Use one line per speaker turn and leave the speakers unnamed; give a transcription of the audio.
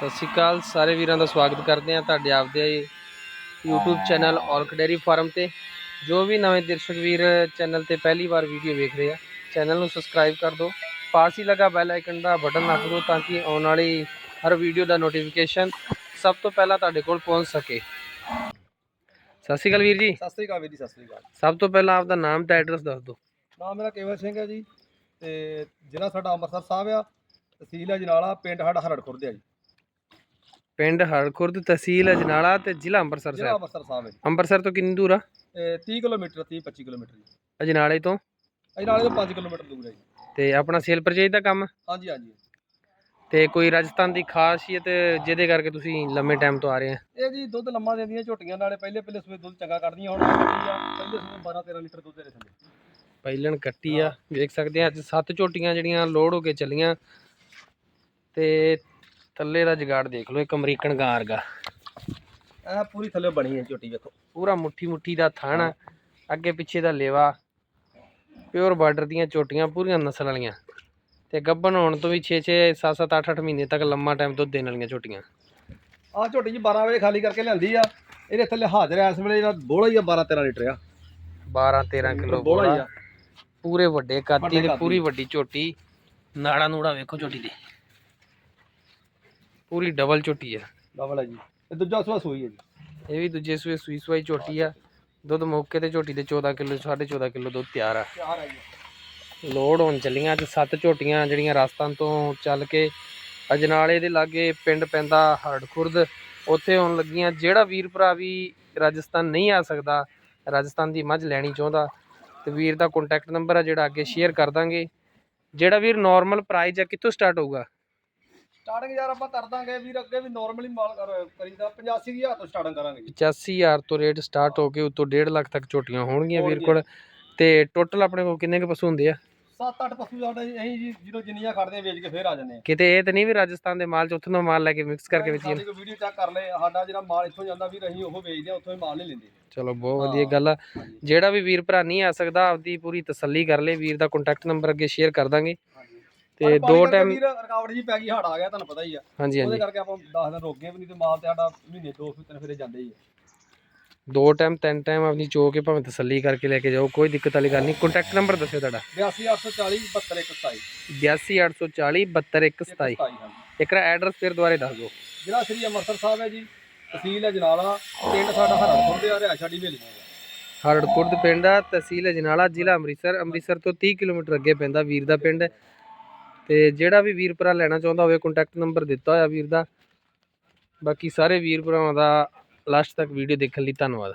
ਸਤਿ ਸ਼੍ਰੀ ਅਕਾਲ ਸਾਰੇ ਵੀਰਾਂ ਦਾ ਸਵਾਗਤ ਕਰਦੇ ਹਾਂ ਤੁਹਾਡੇ ਆਪਦੇ YouTube channel Aulakh dairy farm ਤੇ। ਜੋ ਵੀ ਨਵੇਂ ਦਰਸ਼ਕ ਵੀਰ ਚੈਨਲ ਤੇ ਪਹਿਲੀ ਵਾਰ ਵੀਡੀਓ ਵੇਖ ਰਹੇ ਆ ਚੈਨਲ ਨੂੰ ਸਬਸਕ੍ਰਾਈਬ ਕਰ ਦਿਓ। ਪਾਸ ਹੀ ਲਗਾ ਬੈਲ ਆਈਕਨ ਦਾ ਬਟਨ ਨੱਪ ਦਿਓ ਤਾਂ ਕਿ ਆਉਣ ਵਾਲੀ ਹਰ ਵੀਡੀਓ ਦਾ ਨੋਟੀਫਿਕੇਸ਼ਨ ਸਭ ਤੋਂ ਪਹਿਲਾਂ ਤੁਹਾਡੇ ਕੋਲ ਪਹੁੰਚ ਸਕੇ। ਸਤਿ ਸ਼੍ਰੀ ਅਕਾਲ ਵੀਰ ਜੀ।
ਸਤਿ ਸ੍ਰੀ ਅਕਾਲ ਵੀਰ ਜੀ ਸਤਿ ਸ੍ਰੀ ਅਕਾਲ।
ਸਭ ਤੋਂ ਪਹਿਲਾਂ ਆਪਦਾ ਨਾਮ ਤੇ ਐਡਰੈਸ ਦੱਸ ਦਿਓ।
ਨਾਮ ਮੇਰਾ ਕੇਵਲ ਸਿੰਘ ਹੈ ਜੀ ਤੇ ਜ਼ਿਲ੍ਹਾ ਸਾਡਾ ਅੰਮ੍ਰਿਤਸਰ ਸਾਹਿਬ ਆ ਤਹਿਸੀਲ ਹੈ ਜਨਾਲਾ ਪਿੰਡ ਸਾਡਾ ਹਰੜ ਖੁਰਦ ਆ ਜੀ।
ਪਿੰਡ ਹਰਖੁਰਦ ਤਹਿਸੀਲ ਅਜਨਾਲਾ ਤੇ ਜ਼ਿਲ੍ਹਾ ਅੰਮ੍ਰਿਤਸਰ
ਜ਼ਿਲ੍ਹਾ
ਸਾਹਿਬ।
ਅੰਮ੍ਰਿਤਸਰ ਸਾਹਿਬ ਹੈ
ਅੰਮ੍ਰਿਤਸਰ ਤੋਂ ਕਿੰਨੀ ਦੂਰ ਆ?
ਤੇ 30 ਕਿਲੋਮੀਟਰ 30 25 ਕਿਲੋਮੀਟਰ ਜੀ।
ਅਜਨਾਲੇ ਤੋਂ?
ਅਜਨਾਲੇ ਤੋਂ 5 ਕਿਲੋਮੀਟਰ ਦੂਰ ਹੈ ਜੀ।
ਤੇ ਆਪਣਾ ਸੇਲ ਪਰਚੇਜ ਦਾ ਕੰਮ?
ਹਾਂਜੀ ਹਾਂਜੀ।
ਤੇ ਕੋਈ ਰਾਜਸਥਾਨ ਦੀ ਖਾਸੀਅਤ ਜਿਹਦੇ ਕਰਕੇ ਤੁਸੀਂ ਲੰਮੇ ਟਾਈਮ ਤੋਂ ਆ ਰਹੇ ਆ?
ਇਹ ਜੀ ਦੁੱਧ ਲੰਮਾ ਦਿੰਦੀਆਂ ਝੋਟੀਆਂ ਨਾਲੇ ਪਹਿਲੇ ਪਹਿਲੇ ਸੂਏ ਦੁੱਧ ਚੰਗਾ ਕਰਦੀਆਂ ਹੁਣ ਪਹਿਲੇ ਸੂਏ 12 13 ਲੀਟਰ ਦੁੱਧ ਦੇ ਥੱਲੇ।
ਪਹਿਲਣ ਕੱਟੀ ਆ ਵੇਖ ਸਕਦੇ ਆ ਅੱਜ ਸੱਤ ਝੋਟੀਆਂ ਜਿਹੜੀਆਂ ਲੋਡ ਹੋ ਕੇ ਚੱਲੀਆਂ। ਤੇ ਥੱਲੇ ਦਾ ਜਗਾੜ ਦੇਖ ਲਓ ਇੱਕ ਅਮਰੀਕਨ ਗਾਂ ਵਰਗਾ।
ਇਹ ਪੂਰੀ ਥੱਲੇ ਬਣੀ ਹੈ ਝੋਟੀ ਵੇਖੋ।
ਪੂਰਾ ਮੁੱਠੀ ਮੁੱਠੀ ਦਾ ਥਣ ਆ, ਅੱਗੇ ਪਿੱਛੇ ਦਾ ਲੇਵਾ ਪਿਓਰ ਬਾਰਡਰ ਦੀਆਂ ਝੋਟੀਆਂ ਪੂਰੀਆਂ ਨਸਲ ਵਾਲੀਆਂ। ਤੇ ਗੱਭਣ ਹੋਣ ਤੋਂ ਵੀ 6 6 7 7 8 8 ਮਹੀਨੇ ਤੱਕ ਲੰਮਾ ਟਾਈਮ ਦੁੱਧ ਦੇਣ ਵਾਲੀਆਂ ਝੋਟੀਆਂ
ਆਹ ਝੋਟੀ ਜੀ 12 ਵਜੇ ਖਾਲੀ ਕਰਕੇ ਲਿਆਂਦੀ ਆ। ਇਹਦੇ ਥੱਲੇ ਹਾਜ਼ਰ ਆ ਇਸ ਵੇਲੇ ਜਿਹੜਾ ਬੋਲਾ ਹੀ ਆ 12 13 ਲੀਟਰ ਆ।
12 13 ਕਿਲੋ
ਬੋਲਾ ਹੀ ਆ।
ਪੂਰੇ ਵੱਡੇ ਕਾਤੀ
ਵੱਡੇ
ਤੇ ਪੂਰੀ। ਵੱਡੀ ਝੋਟੀ ਨਾੜਾ ਨੂੜਾ ਵੇਖੋ ਝੋਟੀ ਦੇ। ਪੂਰੀ ਡਬਲ ਝੋਟੀ ਆ।
ਡਬਲ ਹੈ ਜੀ। ਤੇ ਦੂਜਾ ਸੂਆ ਸੂਈ ਹੈ ਜੀ।
ਇਹ ਵੀ ਦੂਜੇ ਸੂਏ ਸੂਈ ਸੂਈ ਝੋਟੀ ਆ। ਦੁੱਧ ਮੌਕੇ ਤੇ ਝੋਟੀ ਦੇ 14 ਕਿਲੋ 14.5 ਕਿਲੋ ਦੁੱਧ ਤਿਆਰ ਆ।
ਚਾਰ ਹੈ ਜੀ।
ਲੋਡ ਹੋਣ ਚੱਲੀਆਂ ਅੱਜ ਸੱਤ ਝੋਟੀਆਂ ਜਿਹੜੀਆਂ ਰਾਜਸਥਾਨ ਤੋਂ ਚੱਲ ਕੇ ਅਜਨਾਲੇ ਦੇ ਲਾਗੇ ਪਿੰਡ ਪੈਂਦਾ ਹਰੜਖੁਰਦ ਉੱਥੇ ਆਉਣ ਲੱਗੀਆਂ ਜਿਹੜਾ ਵੀਰ ਭਰਾ ਵੀ ਰਾਜਸਥਾਨ ਨਹੀਂ ਆ ਸਕਦਾ ਰਾਜਸਥਾਨ ਦੀ ਮੱਝ ਲੈਣੀ ਚਾਹੁੰਦਾ ਤੇ ਵੀਰ ਦਾ ਕੰਟੈਕਟ ਨੰਬਰ ਆ ਜਿਹੜਾ ਅੱਗੇ ਸ਼ੇਅਰ ਕਰ ਦਾਂਗੇ। ਜਿਹੜਾ ਵੀਰ ਨਾਰਮਲ ਪ੍ਰਾਈਸ ਆ ਕਿੱਥੋਂ ਸਟਾਰਟ ਹੋਊਗਾ?
ਸਟਾਰਟਿੰਗ ਯਾਰ ਆਪਾਂ ਕਰ ਦਾਂਗੇ ਵੀਰ ਅੱਗੇ ਵੀ ਨਾਰਮਲੀ ਮਾਲ ਕਰ- ਕਰੀਦਾ। 85000 ਤੋਂ ਸਟਾਰਟਿੰਗ ਕਰਾਂਗੇ। ਜੀ
85000 ਤੋਂ ਰੇਟ ਸਟਾਰਟ ਹੋ ਕੇ ਉਤੋਂ 1.5 ਲੱਖ ਤੱਕ ਝੋਟੀਆਂ ਹੋਣਗੀਆਂ ਵੀਰ ਕੋਲ। ਤੇ ਟੋਟਲ ਆਪਣੇ ਕੋਲ ਕਿੰਨੇ ਕੁ ਪਸ਼ੂ ਹੁੰਦੇ ਆ?
7-8 ਪਸ਼ੂ ਸਾਡੇ ਅਸੀਂ ਜੀ ਜਦੋਂ ਜਿੰਨੀਆਂ ਖੜਦੇ ਆ ਵੇਚ ਕੇ ਫੇਰ ਆ ਜਾਂਦੇ ਆ।
ਕਿਤੇ ਇਹ ਤਾਂ ਨਹੀਂ ਵੀ ਰਾਜਸਥਾਨ ਦੇ ਮਾਲ ਚ ਉੱਥੋਂ ਦਾ ਮਾਲ ਲੈ ਕੇ ਮਿਕਸ ਕਰਕੇ ਵੇਚੀਏ।
ਸਾਡੀ ਕੋਈ ਵੀਡੀਓ ਚੈੱਕ ਕਰ ਲੈ ਸਾਡਾ ਜਿਹੜਾ ਮਾਲ ਇੱਥੋਂ ਜਾਂਦਾ ਵੀਰ ਅਸੀਂ ਉਹ ਵੇਚਦੇ ਆ ਉੱਥੋਂ ਹੀ ਮਾਲ ਨਹੀਂ ਲੈਂਦੇ।
ਚਲੋ ਬਹੁਤ ਵਧੀਆ। ਗੱਲ ਆ।
ਹਾਂਜੀ।
ਜਿਹੜਾ ਵੀ ਵੀਰ ਭਰਾ ਨਹੀਂ ਆ ਸਕਦਾ ਆਪਦੀ ਪੂਰੀ ਤਸੱਲੀ ਕਰ ਲੇ। ਵੀਰ ਦਾ ਕੰਟੈਕਟ ਨੰਬਰ ਅੱਗੇ ਸ਼ੇਅਰ ਕਰ ਦਾਂਗੇ। ਤੇ ਦੋ ਟਾਈਮ
ਰਕਾਵਟ ਜੀ ਪੈ ਗਈ ਹੜ ਆ ਗਿਆ ਤੁਹਾਨੂੰ ਪਤਾ ਹੀ ਆ।
ਹਾਂਜੀ
ਉਹਦੇ
ਹਾਂਜੀ।
ਕਰਕੇ ਆਪਾਂ 10 ਦਿਨ ਰੁਕ ਗਏ ਵੀ ਨਹੀਂ ਤੇ ਮਾਲ ਤੇ ਸਾਡਾ ਮਹੀਨੇ ਦੋ ਤਿੰਨ ਫੇਰੇ ਜਾਂਦੇ ਹੀ ਆ।
ਦੋ ਟਾਈਮ ਤਿੰਨ ਟਾਈਮ ਆਪਣੀ ਚੋ ਕੇ ਭਾਵੇਂ ਤਸੱਲੀ ਕਰਕੇ ਲੈ ਕੇ ਜਾਓ ਕੋਈ ਦਿੱਕਤ ਵਾਲੀ ਗੱਲ ਨਹੀਂ। ਕੰਟੈਕਟ ਨੰਬਰ ਦੱਸਿਓ ਤੁਹਾਡਾ।
82840 72127
82840 72127
ਹਾਂਜੀ।
ਇੱਕ ਐਡਰੈਸ ਫਿਰ ਦੁਬਾਰੇ ਦੱਸ ਦਿਓ।
ਜ਼ਿਲ੍ਹਾ ਸ੍ਰੀ ਅੰਮ੍ਰਿਤਸਰ ਸਾਹਿਬ ਹੈ ਜੀ ਤਹਿਸੀਲ ਹੈ ਜਨਾਲਾ ਪਿੰਡ ਸਾਡਾ ਹਰੜਪੁਰ ਦੇ ਆ ਰਿਹਾ ਸਾਡੀ ਹਵੇਲੀ ਹੈ।
ਹਰੜਖੁਰਦ ਪਿੰਡ ਆ ਤਹਿਸੀਲ ਅਜਨਾਲਾ ਜ਼ਿਲ੍ਹਾ ਅੰਮ੍ਰਿਤਸਰ ਅੰਮ੍ਰਿਤਸਰ ਤੋਂ 30 ਕਿਲੋਮੀਟਰ ਅੱਗੇ ਪੈਂਦਾ ਵੀਰ ਦਾ ਪਿੰਡ। ਤੇ ਜਿਹੜਾ ਵੀ ਵੀਰ ਭਰਾ ਲੈਣਾ ਚਾਹੁੰਦਾ ਹੋਵੇ ਕੰਟੈਕਟ ਨੰਬਰ ਦਿੱਤਾ ਹੋਇਆ ਵੀਰ ਦਾ। ਬਾਕੀ ਸਾਰੇ ਵੀਰ ਭਰਾਵਾਂ ਦਾ ਲਾਸਟ ਤੱਕ ਵੀਡੀਓ ਦੇਖਣ ਲਈ ਧੰਨਵਾਦ।